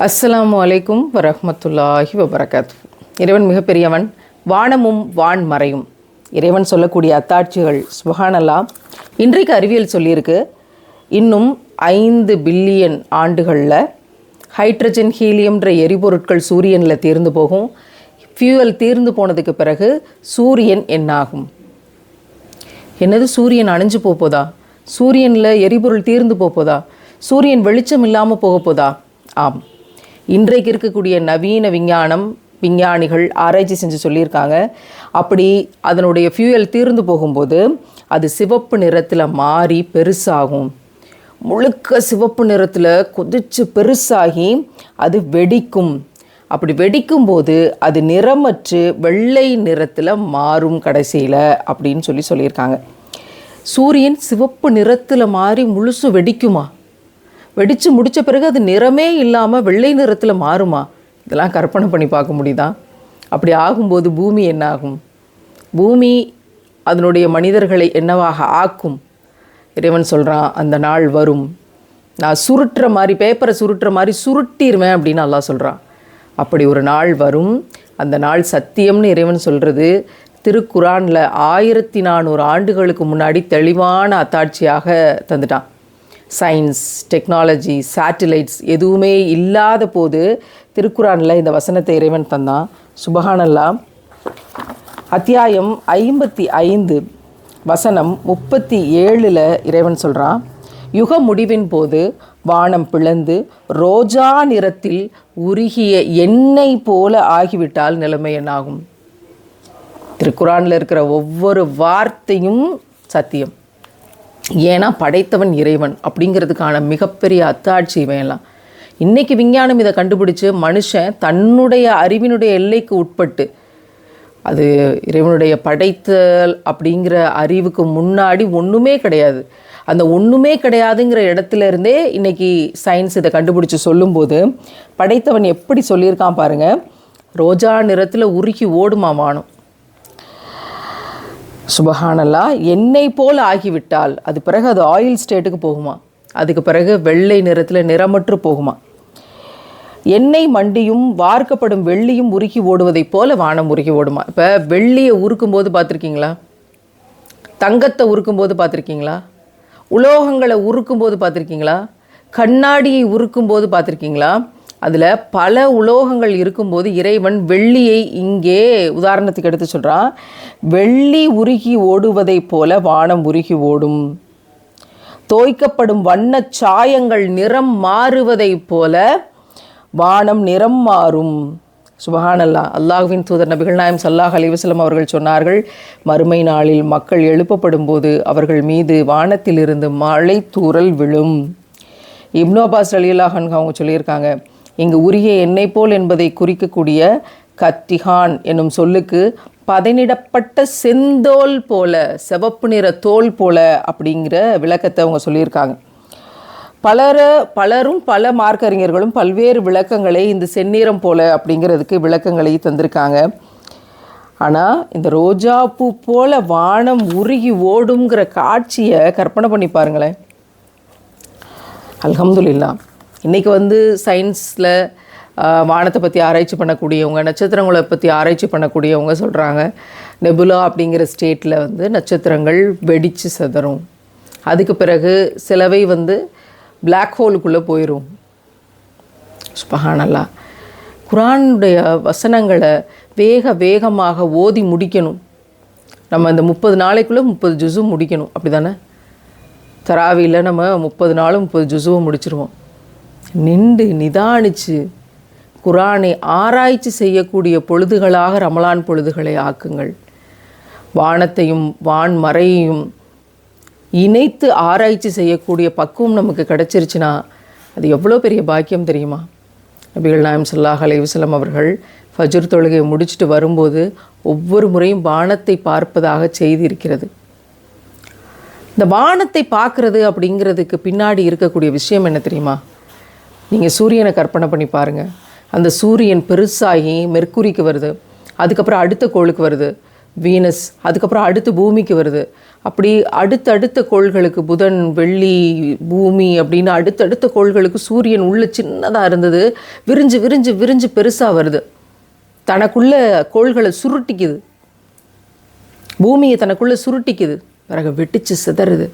அஸ்ஸலாமு அலைக்கும் வரஹமத்துல்லாஹி வபரகாத். இறைவன் மிகப்பெரியவன் வானமும் வான் மறையும். இறைவன் சொல்லக்கூடிய அத்தாட்சிகள் சுபஹானல்லா. இன்றைக்கு அறிவியல் சொல்லியிருக்கு இன்னும் ஐந்து பில்லியன் ஆண்டுகளில் ஹைட்ரஜன் ஹீலியம்ன்ற எரிபொருட்கள் சூரியனில் தீர்ந்து போகும். ஃபியூவல் தீர்ந்து போனதுக்கு பிறகு சூரியன் என்னாகும்? என்னது சூரியன் அணைஞ்சு போக போதா? சூரியனில் எரிபொருள் தீர்ந்து போக போதா? சூரியன் வெளிச்சம் இல்லாமல் போக போதா? ஆம். இன்றைக்கு இருக்கக்கூடிய நவீன விஞ்ஞானம் விஞ்ஞானிகள் ஆராய்ச்சி செஞ்சு சொல்லியிருக்காங்க. அப்படி அதனுடைய ஃபியூயல் தீர்ந்து போகும்போது அது சிவப்பு நிறத்தில் மாறி பெருசாகும். முழுக்க சிவப்பு நிறத்தில் கொதிச்சு பெருசாகி அது வெடிக்கும். அப்படி வெடிக்கும் போது அது நிறமற்று வெள்ளை நிறத்தில் மாறும் கடைசியில் அப்படின்னு சொல்லி சொல்லியிருக்காங்க. சூரியன் சிவப்பு நிறத்தில் மாறி முழுசு வெடிக்குமா? வெடித்து முடித்த பிறகு அது நிறமே இல்லாமல் வெள்ளை நிறத்தில் மாறுமா? இதெல்லாம் கற்பனை பண்ணி பார்க்க முடியுதா? அப்படி ஆகும்போது பூமி என்னாகும்? பூமி அதனுடைய மனிதர்களை என்னவாக ஆக்கும்? இறைவன் சொல்கிறான் அந்த நாள் வரும். நான் சுருட்டுற மாதிரி பேப்பரை சுருட்டுற மாதிரி சுருட்டிடுவேன் அப்படின்னு நல்லா சொல்கிறான் அப்படி ஒரு நாள் வரும். அந்த நாள் சத்தியம்னு இறைவன் சொல்கிறது திருக்குரானில் ஆயிரத்தி நானூறு ஆண்டுகளுக்கு முன்னாடி தெளிவான அத்தாட்சியாக தந்துட்டான். சயின்ஸ் டெக்னாலஜி சேட்டிலைட்ஸ் எதுவுமே இல்லாத போது திருக்குறானில் இந்த வசனத்தை இறைவன் தந்தான். சுபஹானல்லா. அத்தியாயம் ஐம்பத்தி ஐந்து வசனம் முப்பத்தி ஏழில் இறைவன் சொல்கிறான் யுக முடிவின் போது வானம் பிளந்து ரோஜா நிறத்தில் உருகிய எண்ணெய் போல ஆகிவிட்டால் நிலைமை என்னாகும்? திருக்குறானில் இருக்கிற ஒவ்வொரு வார்த்தையும் சத்தியம். ஏன்னா படைத்தவன் இறைவன் அப்படிங்கிறதுக்கான மிகப்பெரிய அத்தாட்சி இவையெல்லாம் இன்றைக்கி விஞ்ஞானம் இதை கண்டுபிடிச்சு மனுஷன் தன்னுடைய அறிவினுடைய எல்லைக்கு உட்பட்டு அது இறைவனுடைய படைத்தல் அப்படிங்கிற அறிவுக்கு முன்னாடி ஒன்றுமே கிடையாது. அந்த ஒன்றுமே கிடையாதுங்கிற இடத்துல இருந்தே இன்றைக்கி சயின்ஸ் இதை கண்டுபிடிச்சி சொல்லும்போது படைத்தவன் எப்படி சொல்லியிருக்கான் பாருங்கள் ரோஜா நிறத்தில் உருகி ஓடுமா வானம். சுபஹானல்லா எண்ணெய் போல் ஆகிவிட்டால் அது பிறகு அது ஆயில் ஸ்டேட்டுக்கு போகுமா? அதுக்கு பிறகு வெள்ளை நிறத்தில் நிறமற்று போகுமா? எண்ணெய் மண்டியும் வார்க்கப்படும் வெள்ளியும் உருக்கி ஓடுவதைப் போல வானம் உருக்கி ஓடுமா? இப்போ வெள்ளியை உருக்கும் போது பார்த்துருக்கீங்களா? தங்கத்தை உருக்கும் போது பார்த்துருக்கீங்களா? உலோகங்களை உருக்கும் போது பார்த்துருக்கீங்களா? கண்ணாடியை உருக்கும் போது பார்த்துருக்கீங்களா? அதில் பல உலோகங்கள் இருக்கும்போது இறைவன் வெள்ளியை இங்கே உதாரணத்துக்கு எடுத்து சொல்கிறான் வெள்ளி உருகி ஓடுவதைப் போல வானம் உருகி ஓடும். தோய்க்கப்படும் வண்ண சாயங்கள் நிறம் மாறுவதைப் போல வானம் நிறம் மாறும். சுபஹானல்லா அல்லாஹ்வின் தூதர் நபிகள் நாயம் சல்லாஹ் அலிவசலம் அவர்கள் சொன்னார்கள் மறுமை நாளில் மக்கள் எழுப்பப்படும் போது அவர்கள் மீது வானத்திலிருந்து மழை தூறல் விழும். இப்னோபாஸ் அப்பாஸ் அலியல்லாஹன் அவங்க சொல்லியிருக்காங்க இங்கு உரிய எண்ணெய் போல் என்பதை குறிக்கக்கூடிய கத்திஹான் என்னும் சொல்லுக்கு பதனிடப்பட்ட செந்தோல் போல சிவப்பு நிற தோல் போல அப்படிங்கிற விளக்கத்தை அவங்க சொல்லியிருக்காங்க. பலர பலரும் பல மார்க்கறிஞர்களும் பல்வேறு விளக்கங்களை இந்த செந்நிறம் போல அப்படிங்கிறதுக்கு விளக்கங்களை தந்திருக்காங்க. ஆனால் இந்த ரோஜா பூ போல வானம் உருகி ஓடுங்கிற காட்சியை கற்பனை பண்ணி பாருங்களேன். அல்ஹம்துலில்லா இன்றைக்கி வந்து சயின்ஸில் வானத்தை பற்றி ஆராய்ச்சி பண்ணக்கூடியவங்க நட்சத்திரங்களை பற்றி ஆராய்ச்சி பண்ணக்கூடியவங்க சொல்கிறாங்க நெபுலா அப்படிங்கிற ஸ்டேட்டில் வந்து நட்சத்திரங்கள் வெடித்து செதறும். அதுக்கு பிறகு சிலவை வந்து பிளாக் ஹோலுக்குள்ளே போயிடும் சுபஹானல்லா. குரானுடைய வசனங்களை வேக வேகமாக ஓதி முடிக்கணும். நம்ம இந்த முப்பது நாளைக்குள்ளே முப்பது ஜுஸும் முடிக்கணும். அப்படி தானே தராவியில் நம்ம முப்பது நாளும் முப்பது ஜுஸுவும் முடிச்சிருவோம். நின்று நிதானித்து குரானை ஆராய்ச்சி செய்யக்கூடிய பொழுதுகளாக ரமலான் பொழுதுகளை ஆக்குங்கள். வானத்தையும் வான்மறையையும் இணைத்து ஆராய்ச்சி செய்யக்கூடிய பக்குவம் நமக்கு கிடச்சிருச்சுன்னா அது எவ்வளோ பெரிய பாக்கியம் தெரியுமா? நபிகள் நாயம் சொல்லாஹ் அலைவசலம் அவர்கள் ஃபஜுர் தொழுகையை முடிச்சுட்டு வரும்போது ஒவ்வொரு முறையும் வானத்தை பார்ப்பதாக செய்திருக்கிறது. இந்த வானத்தை பார்க்குறது அப்படிங்கிறதுக்கு பின்னாடி இருக்கக்கூடிய விஷயம் என்ன தெரியுமா? நீங்கள் சூரியனை கற்பனை பண்ணி பாருங்கள் அந்த சூரியன் பெருசாகி மெர்க்குரிக்கு வருது. அதுக்கப்புறம் அடுத்த கோளுக்கு வருது. வீனஸ் அதுக்கப்புறம் அடுத்து பூமிக்கு வருது. அப்படி அடுத்தடுத்த கோள்களுக்கு புதன் வெள்ளி பூமி அப்படின்னு அடுத்தடுத்த கோள்களுக்கு சூரியன் உள்ள சின்னதாக இருந்தது. விரிஞ்சு விரிஞ்சு விரிஞ்சு பெருசாக வருது. தனக்குள்ள கோள்களை சுருட்டிக்குது. பூமியை தனக்குள்ளே சுருட்டிக்குது. பிறகு வெட்டிச்சு சிதறுது.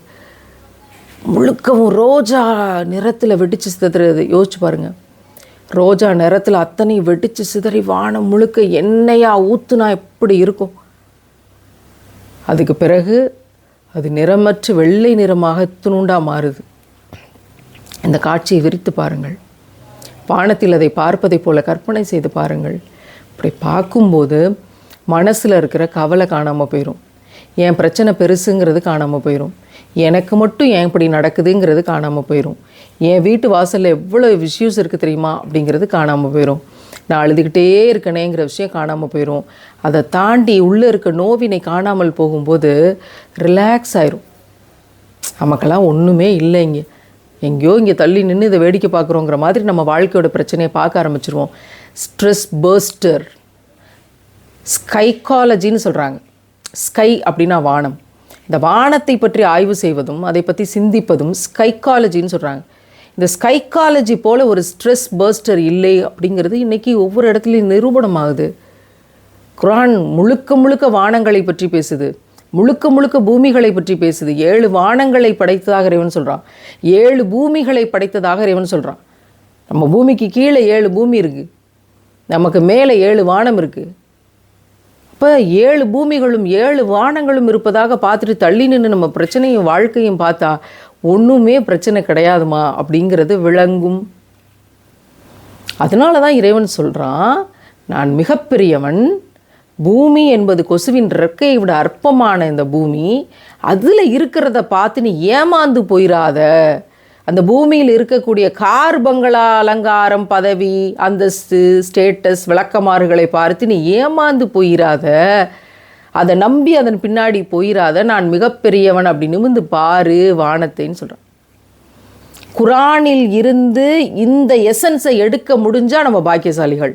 முழுக்கவும் ரோஜா நிறத்தில் வெடித்து சிதறது யோசிச்சு பாருங்கள் ரோஜா நிறத்தில் அத்தனை வெடித்து சிதறி வானம் முழுக்க எண்ணெயாக ஊற்றுனா எப்படி இருக்கும்? அதுக்கு பிறகு அது நிறமற்ற வெள்ளை நிறமாக துணுண்டாக மாறுது. இந்த காட்சியை விரித்து பாருங்கள். வானத்தில் அதை பார்ப்பதைப் போல கற்பனை செய்து பாருங்கள். இப்படி பார்க்கும்போது மனசில் இருக்கிற கவலை காணாமல் போயிடும் என் பிரச்சனை பெருசுங்கிறது காணாமல் போயிடும் எனக்கு மட்டும் ஏன் இப்படி நடக்குதுங்கிறது காணாமல் போயிடும் என் வீட்டு வாசலில் எவ்வளோ இஷ்யூஸ் இருக்குது தெரியுமா? அப்படிங்கிறது காணாமல் போயிடும் நான் அழுதுகிட்டே இருக்கனேங்கிற விஷயம் காணாமல் போயிடும் அதை தாண்டி உள்ளே இருக்க நோவினை காணாமல் போகும்போது ரிலாக்ஸ் ஆயிரும். நமக்கெல்லாம் ஒன்றுமே இல்லை இங்கே எங்கேயோ இங்கே தள்ளி நின்று இதை வேடிக்கை பார்க்குறோங்கிற மாதிரி நம்ம வாழ்க்கையோட பிரச்சனையை பார்க்க ஆரம்பிச்சிருவோம். ஸ்ட்ரெஸ் பர்ஸ்டர் ஸ்கைக்காலஜின்னு சொல்கிறாங்க ஸ்கை அப்படின்னா வானம். இந்த வானத்தை பற்றி ஆய்வு செய்வதும் அதை பற்றி சிந்திப்பதும் ஸ்கைக்காலஜின்னு சொல்கிறாங்க இந்த ஸ்கைக்காலஜி போல் ஒரு ஸ்ட்ரெஸ் பர்ஸ்டர் இல்லை அப்படிங்கிறது இன்றைக்கி ஒவ்வொரு இடத்துலையும் நிரூபணமாகுது. குரான் முழுக்க முழுக்க வானங்களை பற்றி பேசுது. முழுக்க முழுக்க பூமிகளை பற்றி பேசுது. ஏழு வானங்களை படைத்ததாக இறைவன் சொல்கிறான் ஏழு பூமிகளை படைத்ததாக இறைவன் சொல்கிறான் நம்ம பூமிக்கு கீழே ஏழு பூமி இருக்குது நமக்கு மேலே ஏழு வானம் இருக்குது அப்போ ஏழு பூமிகளும் ஏழு வானங்களும் இருப்பதாக பார்த்துட்டு தள்ளி நின்று நம்ம பிரச்சனையும் வாழ்க்கையும் பார்த்தா ஒன்றுமே பிரச்சனை கிடையாதுமா அப்படிங்கிறது விளங்கும். அதனால தான் இறைவன் சொல்கிறான் நான் மிகப்பெரியவன். பூமி என்பது கொசுவின் ரெக்கையை விட அற்பமான இந்த பூமி. அதில் இருக்கிறத பார்த்து நீ ஏமாந்து போயிடாத அந்த பூமியில் இருக்கக்கூடிய கார் பங்களா அலங்காரம் பதவி அந்தஸ்து ஸ்டேட்டஸ் விளக்கமாறுகளை பார்த்து நீ ஏமாந்து போயிடாத அதை நம்பி அதன் பின்னாடி போயிடாத நான் மிகப்பெரியவன் அப்படி நிமிந்து பாரு வானத்தைன்னு சொல்கிறான் குரானில் இருந்து இந்த எசன்ஸை எடுக்க முடிஞ்சால் நம்ம பாக்கியசாலிகள்.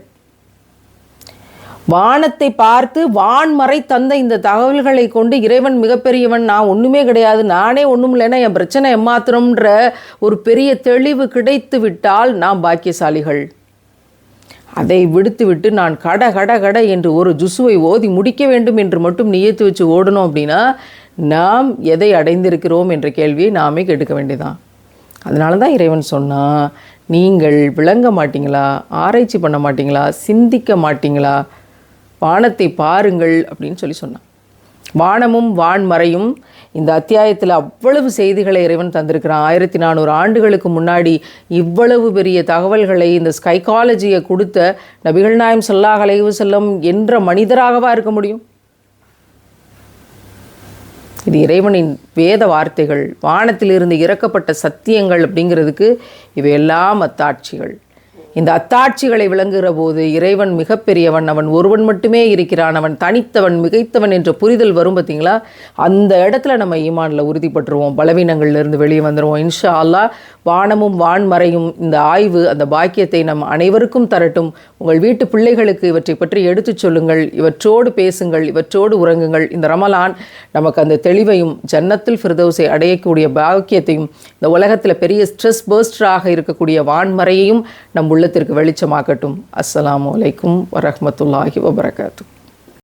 வானத்தை பார்த்து வான்மறை தந்த இந்த தகவல்களை கொண்டு இறைவன் மிகப்பெரியவன். நான் ஒன்றுமே கிடையாது. நானே ஒன்றும் இல்லைன்னா என் பிரச்சனை எம்மாத்திரம்ன்ற ஒரு பெரிய தெளிவு கிடைத்து விட்டால் நாம் பாக்கியசாலிகள். அதை விடுத்துவிட்டு நான் கட கட கட என்று ஒரு ஜுசுவை ஓதி முடிக்க வேண்டும் என்று மட்டும் நியத்து வச்சு ஓடணும் அப்படின்னா நாம் எதை அடைந்திருக்கிறோம் என்ற கேள்வியை நாமே கேட்க வேண்டியதான் அதனால தான் இறைவன் சொன்னான் நீங்கள் விளங்க மாட்டீங்களா? ஆராய்ச்சி பண்ண மாட்டீங்களா? சிந்திக்க மாட்டீங்களா? வானத்தை பாருங்கள் அப்படின்னு சொல்லி சொன்னான். வானமும் வான்மறையும் இந்த அத்தியாயத்தில் அவ்வளவு செய்திகளை இறைவன் தந்திருக்கிறான். ஆயிரத்தி நானூறு ஆண்டுகளுக்கு முன்னாடி இவ்வளவு பெரிய தகவல்களை இந்த ஸ்கைகாலஜியை கொடுத்த நபிகள் நாயம் சொல்லாஹ் அலைவு செல்லம் என்ற மனிதராகவா இருக்க முடியும்? இது இறைவனின் வேத வார்த்தைகள் வானத்திலிருந்து இறக்கப்பட்ட சத்தியங்கள் அப்படிங்கிறதுக்கு இவையெல்லாம் அத்தாட்சிகள். இந்த அத்தாட்சிகளை விளங்குகிற போது இறைவன் மிகப்பெரியவன் அவன் ஒருவன் மட்டுமே இருக்கிறான் அவன் தனித்தவன் மிகைத்தவன் என்ற புரிதல் வரும் பார்த்தீங்களா அந்த இடத்துல நம்ம ஈமானில் உறுதிப்பட்டுருவோம் பலவீனங்கள்லேருந்து வெளியே வந்துடுவோம் இன்ஷா அல்லா வானமும் வான்மறையும் இந்த ஆய்வு அந்த பாக்கியத்தை நம் அனைவருக்கும் தரட்டும். உங்கள் வீட்டு பிள்ளைகளுக்கு இவற்றை பற்றி எடுத்துச் சொல்லுங்கள் இவற்றோடு பேசுங்கள் இவற்றோடு உறங்குங்கள். இந்த ரமலான் நமக்கு அந்த தெளிவையும் ஜன்னத்தில் ஃபிர்தௌஸை அடையக்கூடிய பாக்கியத்தையும் இந்த உலகத்தில் பெரிய ஸ்ட்ரெஸ் பர்ஸ்டராக இருக்கக்கூடிய வான்மறையையும் நம் உள்ளத்திற்கு வெளிச்சமாக்கட்டும். அஸ்ஸலாமு அலைக்கும் வரமத்துல்லாஹி வபரகாத்தூ